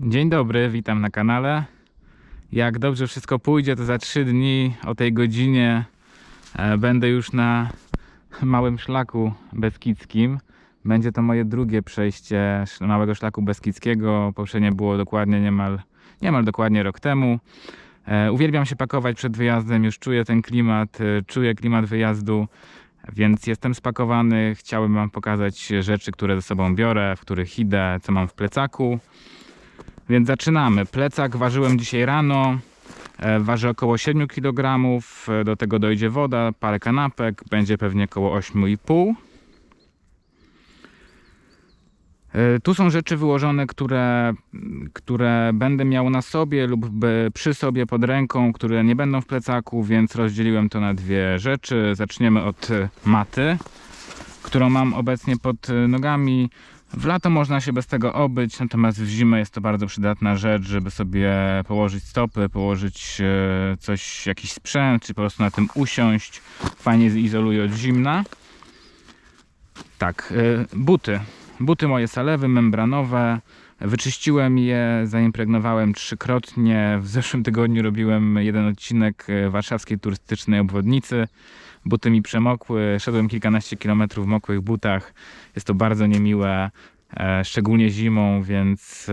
Dzień dobry, witam na kanale. Jak dobrze wszystko pójdzie, to za 3 dni o tej godzinie e, będę już na małym szlaku beskidzkim. Będzie to moje drugie przejście małego szlaku beskidzkiego. Poprzednie było dokładnie niemal, niemal dokładnie rok temu. E, Uwielbiam się pakować przed wyjazdem, już czuję ten klimat, e, czuję klimat wyjazdu, więc jestem spakowany. Chciałbym Wam pokazać rzeczy, które ze sobą biorę, w których idę, co mam w plecaku. Więc zaczynamy. Plecak ważyłem dzisiaj rano. E, Waży około 7 kg. E, Do tego dojdzie woda, parę kanapek. Będzie pewnie około 8,5 E, Tu są rzeczy wyłożone, które, które będę miał na sobie lub przy sobie pod ręką, które nie będą w plecaku, więc rozdzieliłem to na dwie rzeczy. Zaczniemy od maty, którą mam obecnie pod nogami. W lato można się bez tego obyć, natomiast w zimę jest to bardzo przydatna rzecz, żeby sobie położyć stopy, położyć e, coś, jakiś sprzęt, czy po prostu na tym usiąść. Fajnie izoluje od zimna. Tak, e, buty. Buty moje salewy, membranowe. Wyczyściłem je, zaimpregnowałem trzykrotnie. W zeszłym tygodniu robiłem jeden odcinek e, warszawskiej turystycznej obwodnicy. Buty mi przemokły, szedłem kilkanaście kilometrów w mokrych butach. Jest to bardzo niemiłe, e, szczególnie zimą, więc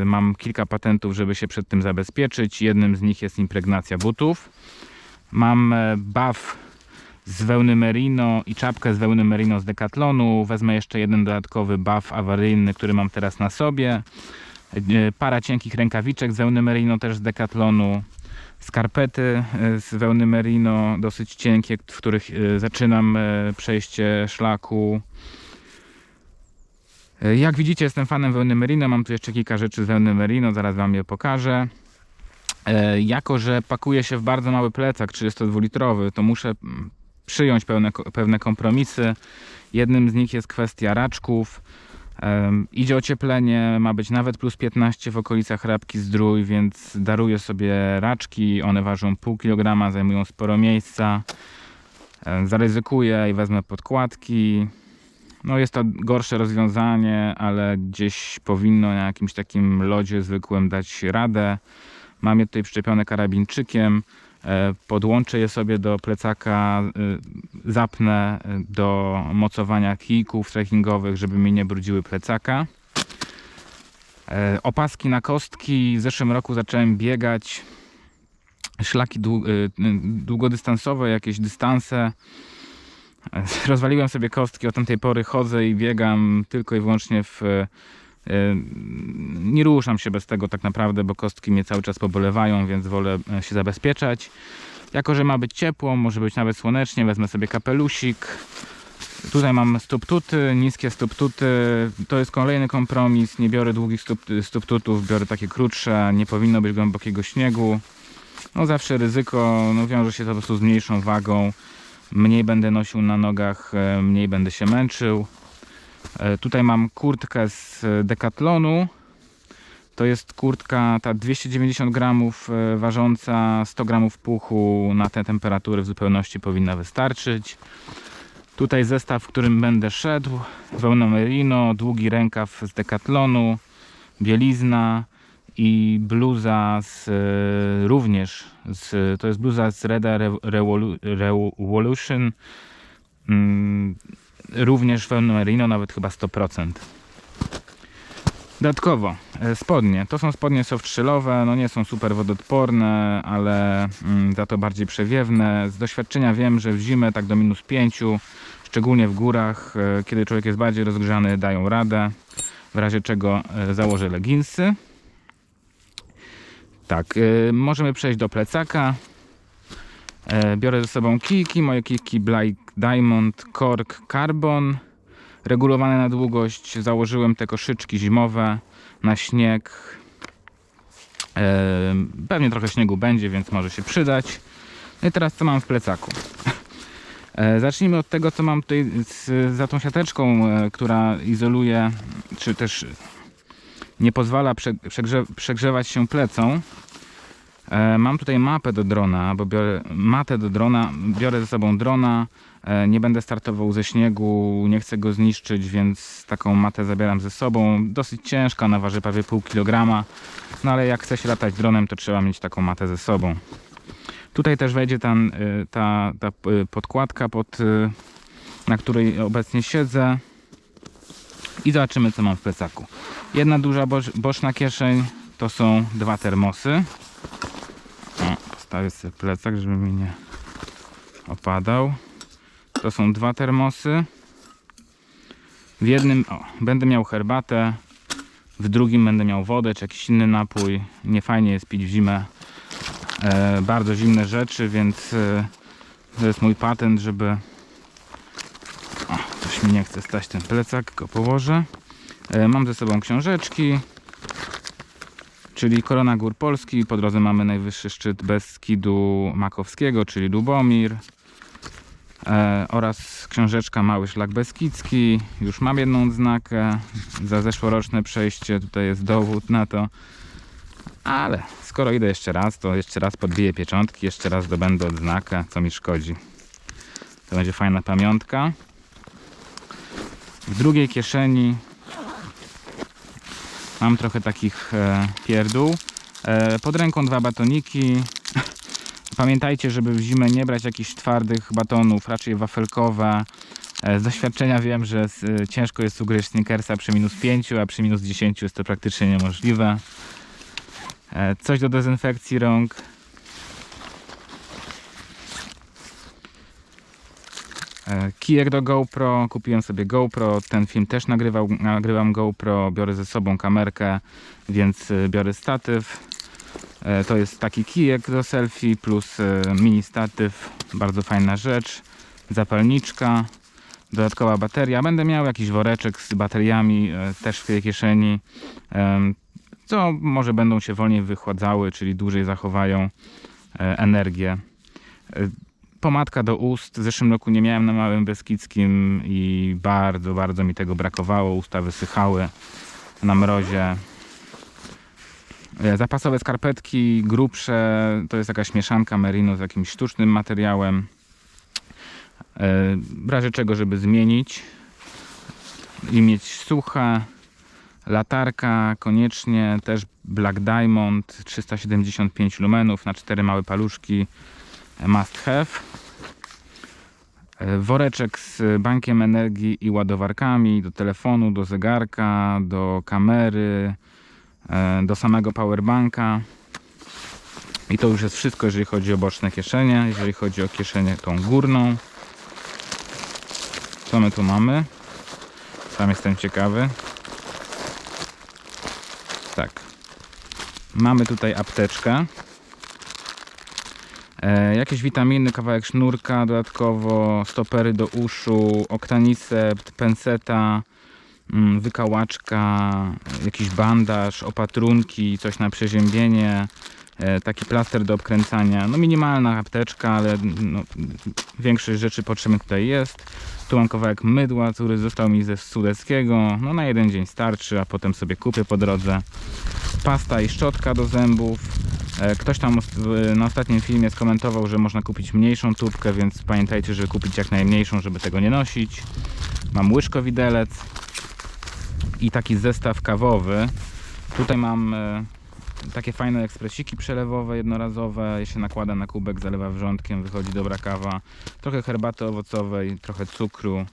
e, mam kilka patentów, żeby się przed tym zabezpieczyć. Jednym z nich jest impregnacja butów. Mam buff z wełny merino i czapkę z wełny merino z Decathlonu. Wezmę jeszcze jeden dodatkowy buff awaryjny, który mam teraz na sobie. E, Para cienkich rękawiczek z wełny merino też z Decathlonu. Skarpety e, z wełny merino, dosyć cienkie, w których e, zaczynam przejście szlaku. Jak widzicie, jestem fanem wełny merino. Mam tu jeszcze kilka rzeczy z wełny merino, zaraz Wam je pokażę. Jako, że pakuje się w bardzo mały plecak 32-litrowy, to muszę mm, przyjąć pełne, pewne kompromisy. Jednym z nich jest kwestia raczków. Idzie ocieplenie, ma być nawet plus 15 w okolicach Rabki Zdrój, więc daruję sobie raczki. One ważą pół kilograma, zajmują sporo miejsca. Zaryzykuję i wezmę podkładki. No jest to gorsze rozwiązanie, ale gdzieś powinno na jakimś takim lodzie zwykłym dać radę. Mam je tutaj przyczepione karabinczykiem. E, Podłączę je sobie do plecaka, y, zapnę y, do mocowania kijków trekkingowych, żeby mi nie brudziły plecaka. E, Opaski na kostki. W zeszłym roku zacząłem biegać. Szlaki dłu- długodystansowe, jakieś dystanse. E, Rozwaliłem sobie kostki, od tamtej pory chodzę i biegam tylko i wyłącznie w. Nie ruszam się bez tego tak naprawdę, bo kostki mnie cały czas pobolewają, więc wolę e, się zabezpieczać. Jako, że ma być ciepło, może być nawet słonecznie, wezmę sobie kapelusik. Tutaj mam stoptuty, niskie stoptuty. To jest kolejny kompromis. Nie biorę długich stop, stoptutów, biorę takie krótsze. Nie powinno być głębokiego śniegu. No zawsze ryzyko, no wiąże się po prostu z mniejszą wagą. Mniej będę nosił na nogach, e, mniej będę się męczył. E, Tutaj mam kurtkę z e, Decathlonu. To jest kurtka ta 290 gramów e, ważąca 100 gramów puchu na te temperatury w zupełności powinna wystarczyć. Tutaj zestaw, w którym będę szedł. Wełna merino, długi rękaw z Decathlonu, bielizna i bluza z, również z, to jest bluza z Reda Re- Revolu- Revolution. Mm, również wełna merino, nawet chyba 100%. Dodatkowo e, spodnie. To są spodnie softshellowe, no nie są super wodoodporne, ale mm, za to bardziej przewiewne. Z doświadczenia wiem, że w zimę tak do minus 5, szczególnie w górach, e, kiedy człowiek jest bardziej rozgrzany, dają radę. W razie czego e, założę leginsy. Tak, możemy przejść do plecaka. E, Biorę ze sobą kijki, moje kijki Blake Diamond Cork Carbon regulowane na długość. Założyłem te koszyczki zimowe na śnieg. E, Pewnie trochę śniegu będzie, więc może się przydać. No i teraz co mam w plecaku? E, Zacznijmy od tego, co mam tutaj z, za tą siateczką, która izoluje, czy też nie pozwala prze, przegrze, przegrzewać się plecą. E, mam tutaj mapę do drona, bo biorę matę do drona, biorę ze sobą drona. E, nie będę startował ze śniegu, nie chcę go zniszczyć, więc taką matę zabieram ze sobą. Dosyć ciężka, ona waży prawie pół kilograma. No ale jak chce się latać dronem, to trzeba mieć taką matę ze sobą. Tutaj też wejdzie ta, y, ta, ta podkładka, pod, na której obecnie siedzę. I zobaczymy, co mam w plecaku. Jedna duża boczna kieszeń to są dwa termosy. O, postawię sobie plecak, żeby mi nie opadał. To są dwa termosy. W jednym o, będę miał herbatę, w drugim będę miał wodę czy jakiś inny napój. Nie fajnie jest pić w zimę e, bardzo zimne rzeczy, więc e, to jest mój patent, żeby o, coś mi nie chce stać ten plecak, go położę. E, mam ze sobą książeczki, czyli Korona Gór Polski. Po drodze mamy najwyższy szczyt Beskidu Makowskiego, czyli Lubomir. E, oraz książeczka Mały Szlak Beskidzki. Już mam jedną odznakę za zeszłoroczne przejście. Tutaj jest dowód na to. Ale skoro idę jeszcze raz, to jeszcze raz podbiję pieczątki, jeszcze raz dobędę odznakę, co mi szkodzi. To będzie fajna pamiątka. W drugiej kieszeni mam trochę takich e, pierdół. E, pod ręką dwa batoniki. Pamiętajcie, żeby w zimę nie brać jakichś twardych batonów, raczej wafelkowe. E, Z doświadczenia wiem, że ciężko jest ugryźć Snickersa przy minus 5, a przy minus 10 jest to praktycznie niemożliwe. Coś do dezynfekcji rąk. Kijek do GoPro. Kupiłem sobie GoPro. Ten film też nagrywał, nagrywam GoPro. Biorę ze sobą kamerkę, więc e, biorę statyw. E, To jest taki kijek do selfie plus e, mini statyw. Bardzo fajna rzecz. Zapalniczka. Dodatkowa bateria. Będę miał jakiś woreczek z bateriami e, też w tej kieszeni. Co może będą się wolniej wychładzały, czyli dłużej zachowają e, energię. E, Pomadka do ust. W zeszłym roku nie miałem na Małym Beskidzkim i bardzo, bardzo mi tego brakowało. Usta wysychały na mrozie. E, Zapasowe skarpetki, grubsze, to jest jakaś mieszanka merino z jakimś sztucznym materiałem. E, W razie czego, żeby zmienić i mieć suche, Latarka koniecznie, też Black Diamond 375 lumenów na cztery małe paluszki must have. E, Woreczek z bankiem energii i ładowarkami do telefonu, do zegarka, do kamery, e, do samego powerbanka. I to już jest wszystko, jeżeli chodzi o boczne kieszenie. Jeżeli chodzi o kieszenię tą górną. Co my tu mamy? Sam jestem ciekawy. Tak. Mamy tutaj apteczkę. E, jakieś witaminy, kawałek sznurka dodatkowo, stopery do uszu, oktanicept, penseta, mm, wykałaczka, jakiś bandaż, opatrunki, coś na przeziębienie, e, taki plaster do obkręcania. No minimalna apteczka, ale no, większość rzeczy potrzebnych tutaj jest. Tu mam kawałek mydła, który został mi ze Sudeckiego. No na jeden dzień starczy, a potem sobie kupię po drodze. Pasta i szczotka do zębów. E, Ktoś tam na ostatnim filmie skomentował, że można kupić mniejszą tubkę, więc pamiętajcie, żeby kupić jak najmniejszą, żeby tego nie nosić. Mam łyżkowidelec i taki zestaw kawowy. Tutaj mam e, takie fajne ekspresiki przelewowe, jednorazowe. Je się nakłada na kubek, zalewa wrzątkiem, wychodzi dobra kawa. Trochę herbaty owocowej, trochę cukru.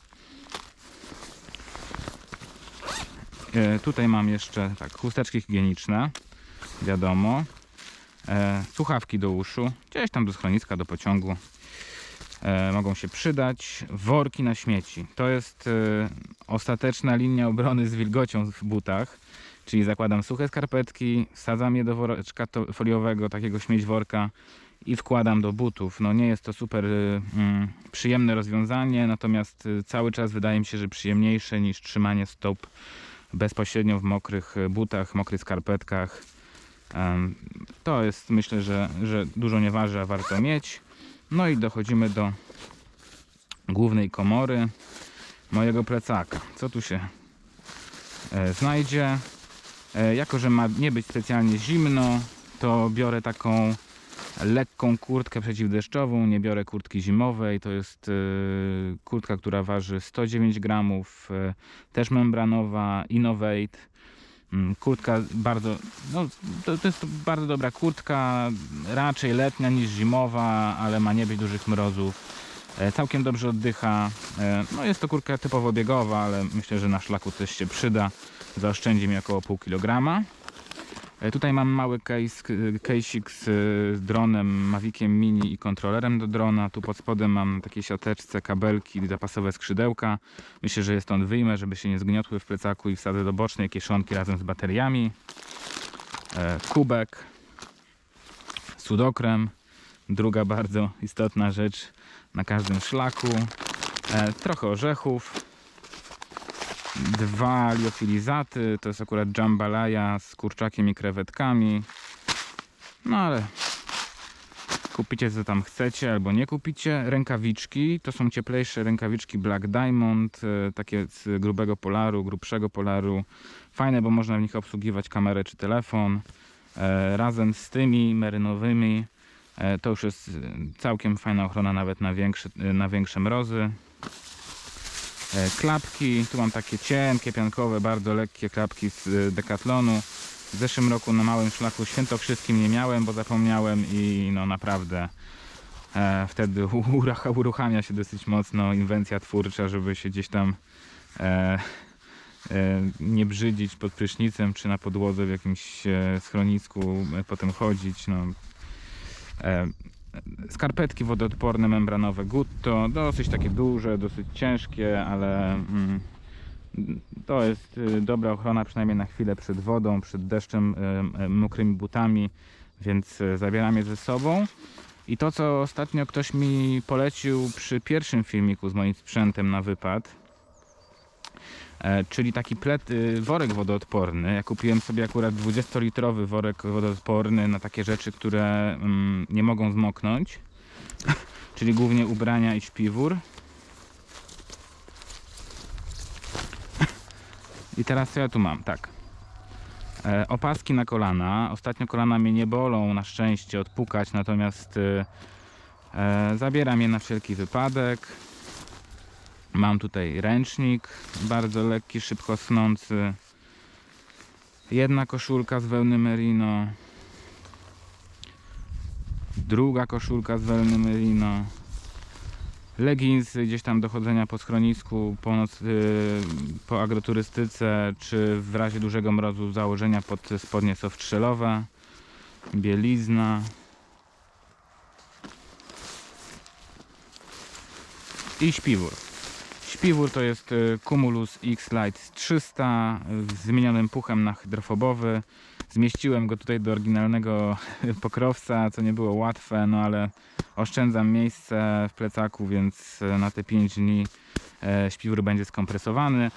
E, Tutaj mam jeszcze tak, chusteczki higieniczne, wiadomo. E, słuchawki do uszu, gdzieś tam do schroniska, do pociągu. E, mogą się przydać. Worki na śmieci. To jest e, ostateczna linia obrony z wilgocią w butach. Czyli zakładam suche skarpetki, wsadzam je do woreczka foliowego, takiego śmieć worka i wkładam do butów. No nie jest to super y, przyjemne rozwiązanie, natomiast y, cały czas wydaje mi się, że przyjemniejsze niż trzymanie stóp bezpośrednio w mokrych y, butach, mokrych skarpetkach. To jest myślę, że, że dużo nie waży, a warto mieć. No i dochodzimy do głównej komory mojego plecaka. Co tu się e, znajdzie? E, Jako, że ma nie być specjalnie zimno, to biorę taką lekką kurtkę przeciwdeszczową, nie biorę kurtki zimowej. To jest y, kurtka, która waży 109 gramów, y, też membranowa, Innovate. Mm, Kurtka bardzo, no, to, to jest bardzo dobra kurtka, raczej letnia niż zimowa, ale ma nie być dużych mrozów. E, Całkiem dobrze oddycha. E, No jest to kurtka typowo biegowa, ale myślę, że na szlaku też się przyda. Zaoszczędzi mi około pół kilograma. E, Tutaj mam mały case, case'ik z dronem, Maviciem Mini i kontrolerem do drona. Tu pod spodem mam takie siateczce, kabelki, zapasowe skrzydełka. Myślę, że je stąd wyjmę, żeby się nie zgniotły w plecaku i wsadzę do bocznej kieszonki razem z bateriami. E, Kubek, sudokrem, druga bardzo istotna rzecz na każdym szlaku. E, Trochę orzechów, dwa liofilizaty, to jest akurat jambalaya z kurczakiem i krewetkami. No ale kupicie co tam chcecie albo nie kupicie. Rękawiczki, to są cieplejsze rękawiczki Black Diamond, e, takie z grubego polaru, grubszego polaru. Fajne, bo można w nich obsługiwać kamerę czy telefon. E, Razem z tymi merynowymi e, to już jest całkiem fajna ochrona nawet na większe, na większe mrozy. E, klapki. Tu mam takie cienkie, piankowe, bardzo lekkie klapki z e, Decathlonu. W zeszłym roku na małym szlaku świętokrzyskim nie miałem, bo zapomniałem i no naprawdę e, wtedy uruchamia się dosyć mocno inwencja twórcza, żeby się gdzieś tam e, e, nie brzydzić pod prysznicem czy na podłodze w jakimś schronisku, potem chodzić. No. Skarpetki wodoodporne, membranowe Gutto, dosyć takie duże, dosyć ciężkie, ale mm, to jest y, dobra ochrona przynajmniej na chwilę przed wodą, przed deszczem, y, y, mokrymi butami, więc zabieram je ze sobą. I to, co ostatnio ktoś mi polecił przy pierwszym filmiku z moim sprzętem na wypad, czyli taki plet, y, worek wodoodporny. Ja kupiłem sobie akurat 20-litrowy worek wodoodporny na takie rzeczy, które mm, nie mogą zmoknąć, czyli głównie ubrania i śpiwór. I teraz co ja tu mam? Tak. E, opaski na kolana. Ostatnio kolana mnie nie bolą, na szczęście, odpukać, natomiast e, e, zabieram je na wszelki wypadek. Mam tutaj ręcznik, bardzo lekki, szybko snący. Jedna koszulka z wełny merino. Druga koszulka z wełny merino. Leginsy gdzieś tam do chodzenia po schronisku, po, noc, yy, po agroturystyce, czy w razie dużego mrozu założenia pod spodnie softrzelowe. Bielizna. I śpiwór. Śpiwór to jest y, Cumulus X Lite 300 z zmienionym puchem na hydrofobowy. Zmieściłem go tutaj do oryginalnego pokrowca, co nie było łatwe, no ale oszczędzam miejsce w plecaku, więc y, na te 5 dni e, śpiwór będzie skompresowany.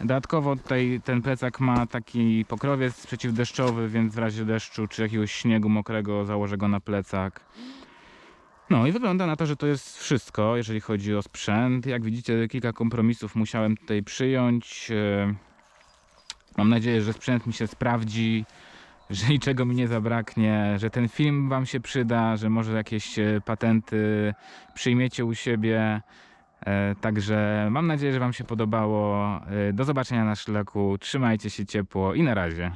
Dodatkowo tutaj ten plecak ma taki pokrowiec przeciwdeszczowy, więc w razie deszczu czy jakiegoś śniegu mokrego założę go na plecak. No i wygląda na to, że to jest wszystko, jeżeli chodzi o sprzęt. Jak widzicie, kilka kompromisów musiałem tutaj przyjąć. E, Mam nadzieję, że sprzęt mi się sprawdzi, że niczego mi nie zabraknie, że ten film Wam się przyda, że może jakieś e, patenty przyjmiecie u siebie. E, Także mam nadzieję, że Wam się podobało. Do zobaczenia na szlaku. Trzymajcie się ciepło i na razie.